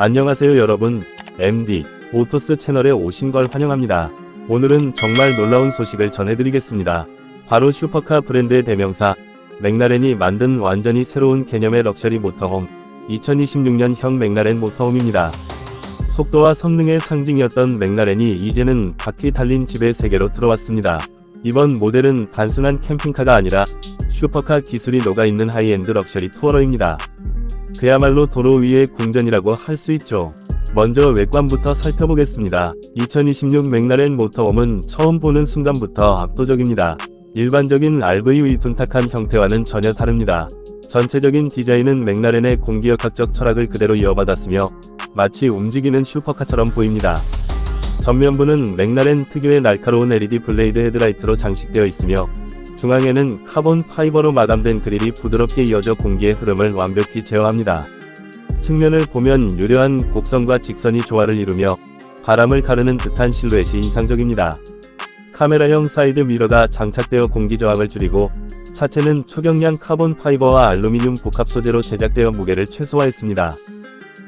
안녕하세요 여러분. MD 오토스 채널에 오신 걸 환영합니다. 오늘은 정말 놀라운 소식을 전해드리겠습니다. 바로 슈퍼카 브랜드의 대명사 맥라렌이 만든 완전히 새로운 개념의 럭셔리 모터홈 2026년형 맥라렌 모터홈입니다. 속도와 성능의 상징이었던 맥라렌이 이제는 바퀴 달린 집의 세계로 들어왔습니다. 이번 모델은 단순한 캠핑카가 아니라 슈퍼카 기술이 녹아있는 하이엔드 럭셔리 투어러입니다. 그야말로 도로 위의 궁전이라고 할 수 있죠. 먼저 외관부터 살펴보겠습니다. 2026 맥라렌 모터홈은 처음 보는 순간부터 압도적입니다. 일반적인 RV의 둔탁한 형태와는 전혀 다릅니다. 전체적인 디자인은 맥라렌의 공기역학적 철학을 그대로 이어받았으며 마치 움직이는 슈퍼카처럼 보입니다. 전면부는 맥라렌 특유의 날카로운 LED 블레이드 헤드라이트로 장식되어 있으며 중앙에는 카본 파이버로 마감된 그릴이 부드럽게 이어져 공기의 흐름을 완벽히 제어합니다. 측면을 보면 유려한 곡선과 직선이 조화를 이루며 바람을 가르는 듯한 실루엣이 인상적입니다. 카메라형 사이드 미러가 장착되어 공기 저항을 줄이고 차체는 초경량 카본 파이버와 알루미늄 복합 소재로 제작되어 무게를 최소화했습니다.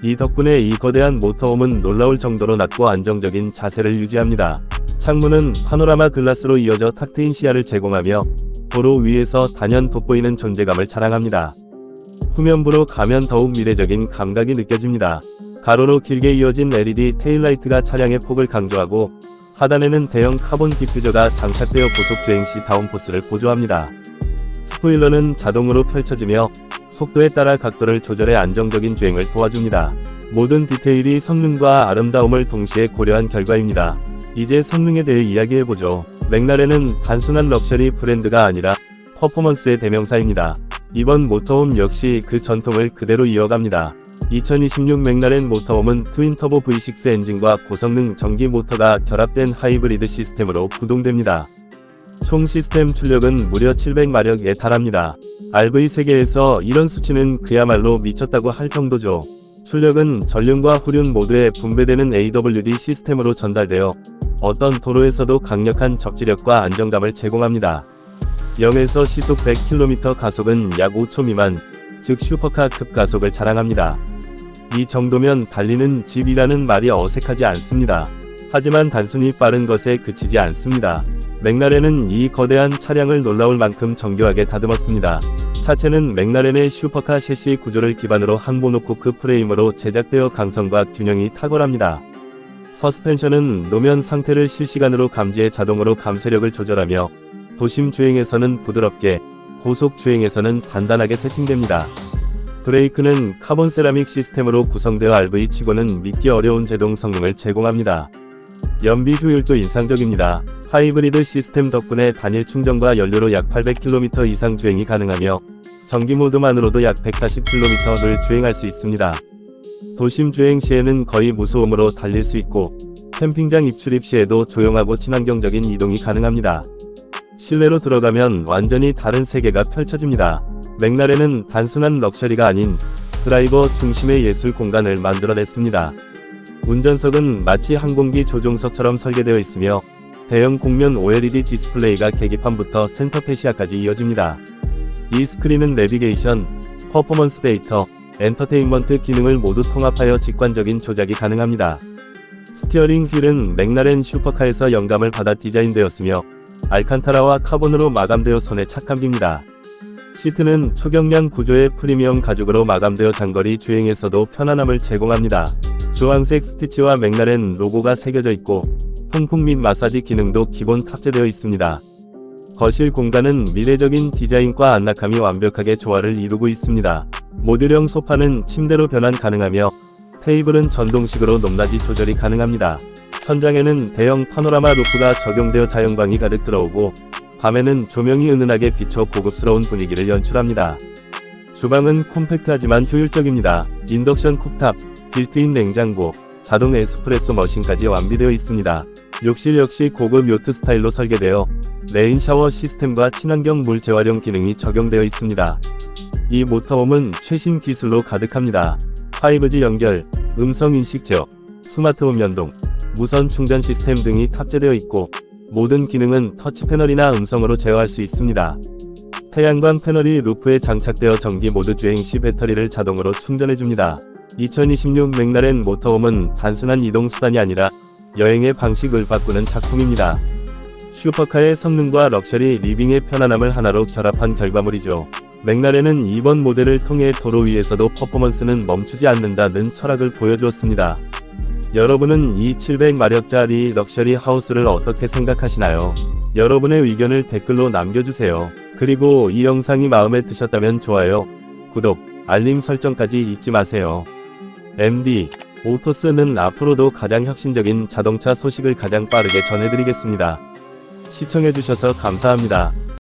이 덕분에 이 거대한 모터홈은 놀라울 정도로 낮고 안정적인 자세를 유지합니다. 창문은 파노라마 글라스로 이어져 탁 트인 시야를 제공하며 도로 위에서 단연 돋보이는 존재감을 자랑합니다. 후면부로 가면 더욱 미래적인 감각이 느껴집니다. 가로로 길게 이어진 LED 테일라이트가 차량의 폭을 강조하고 하단에는 대형 카본 디퓨저가 장착되어 고속 주행 시 다운포스를 보조합니다. 스포일러는 자동으로 펼쳐지며 속도에 따라 각도를 조절해 안정적인 주행을 도와줍니다. 모든 디테일이 성능과 아름다움을 동시에 고려한 결과입니다. 이제 성능에 대해 이야기해보죠. 맥라렌은 단순한 럭셔리 브랜드가 아니라 퍼포먼스의 대명사입니다. 이번 모터홈 역시 그 전통을 그대로 이어갑니다. 2026 맥라렌 모터홈은 트윈터보 V6 엔진과 고성능 전기 모터가 결합된 하이브리드 시스템으로 구동됩니다. 총 시스템 출력은 무려 700마력에 달합니다. RV 세계에서 이런 수치는 그야말로 미쳤다고 할 정도죠. 출력은 전륜과 후륜 모두에 분배되는 AWD 시스템으로 전달되어 어떤 도로에서도 강력한 적지력과 안정감을 제공합니다. 0에서 시속 100km 가속은 약 5초 미만, 즉 슈퍼카급 가속을 자랑합니다. 이 정도면 달리는 집이라는 말이 어색하지 않습니다. 하지만 단순히 빠른 것에 그치지 않습니다. 맥라렌은 이 거대한 차량을 놀라울 만큼 정교하게 다듬었습니다. 차체는 맥라렌의 슈퍼카 셰시 구조를 기반으로 한 모노코크 프레임으로 제작되어 강성과 균형이 탁월합니다. 서스펜션은 노면 상태를 실시간으로 감지해 자동으로 감쇄력을 조절하며 도심 주행에서는 부드럽게, 고속 주행에서는 단단하게 세팅됩니다. 브레이크는 카본 세라믹 시스템으로 구성되어 RV 치고는 믿기 어려운 제동 성능을 제공합니다. 연비 효율도 인상적입니다. 하이브리드 시스템 덕분에 단일 충전과 연료로 약 800km 이상 주행이 가능하며 전기 모드만으로도 약 140km를 주행할 수 있습니다. 도심 주행 시에는 거의 무소음으로 달릴 수 있고 캠핑장 입출입 시에도 조용하고 친환경적인 이동이 가능합니다. 실내로 들어가면 완전히 다른 세계가 펼쳐집니다. 맥라렌은 단순한 럭셔리가 아닌 드라이버 중심의 예술 공간을 만들어냈습니다. 운전석은 마치 항공기 조종석처럼 설계되어 있으며 대형 곡면 OLED 디스플레이가 계기판부터 센터페시아까지 이어집니다. 이 스크린은 내비게이션, 퍼포먼스 데이터, 엔터테인먼트 기능을 모두 통합하여 직관적인 조작이 가능합니다. 스티어링 휠은 맥라렌 슈퍼카에서 영감을 받아 디자인되었으며 알칸타라와 카본으로 마감되어 손에 착 감깁니다. 시트는 초경량 구조의 프리미엄 가죽으로 마감되어 장거리 주행에서도 편안함을 제공합니다. 주황색 스티치와 맥라렌 로고가 새겨져 있고 통풍 및 마사지 기능도 기본 탑재되어 있습니다. 거실 공간은 미래적인 디자인과 안락함이 완벽하게 조화를 이루고 있습니다. 모듈형 소파는 침대로 변환 가능하며 테이블은 전동식으로 높낮이 조절이 가능합니다. 천장에는 대형 파노라마 루프가 적용되어 자연광이 가득 들어오고 밤에는 조명이 은은하게 비춰 고급스러운 분위기를 연출합니다. 주방은 콤팩트하지만 효율적입니다. 인덕션 쿡탑, 빌트인 냉장고, 자동 에스프레소 머신까지 완비되어 있습니다. 욕실 역시 고급 요트 스타일로 설계되어 레인 샤워 시스템과 친환경 물 재활용 기능이 적용되어 있습니다. 이 모터홈은 최신 기술로 가득합니다. 5G 연결, 음성 인식 제어, 스마트홈 연동, 무선 충전 시스템 등이 탑재되어 있고 모든 기능은 터치 패널이나 음성으로 제어할 수 있습니다. 태양광 패널이 루프에 장착되어 전기 모드 주행 시 배터리를 자동으로 충전해줍니다. 2026 맥라렌 모터홈은 단순한 이동 수단이 아니라 여행의 방식을 바꾸는 작품입니다. 슈퍼카의 성능과 럭셔리 리빙의 편안함을 하나로 결합한 결과물이죠. 맥라렌은 이번 모델을 통해 도로 위에서도 퍼포먼스는 멈추지 않는다는 철학을 보여주었습니다. 여러분은 이 700마력짜리 럭셔리 하우스를 어떻게 생각하시나요? 여러분의 의견을 댓글로 남겨주세요. 그리고 이 영상이 마음에 드셨다면 좋아요, 구독, 알림 설정까지 잊지 마세요. MD 오토스는 앞으로도 가장 혁신적인 자동차 소식을 가장 빠르게 전해드리겠습니다. 시청해주셔서 감사합니다.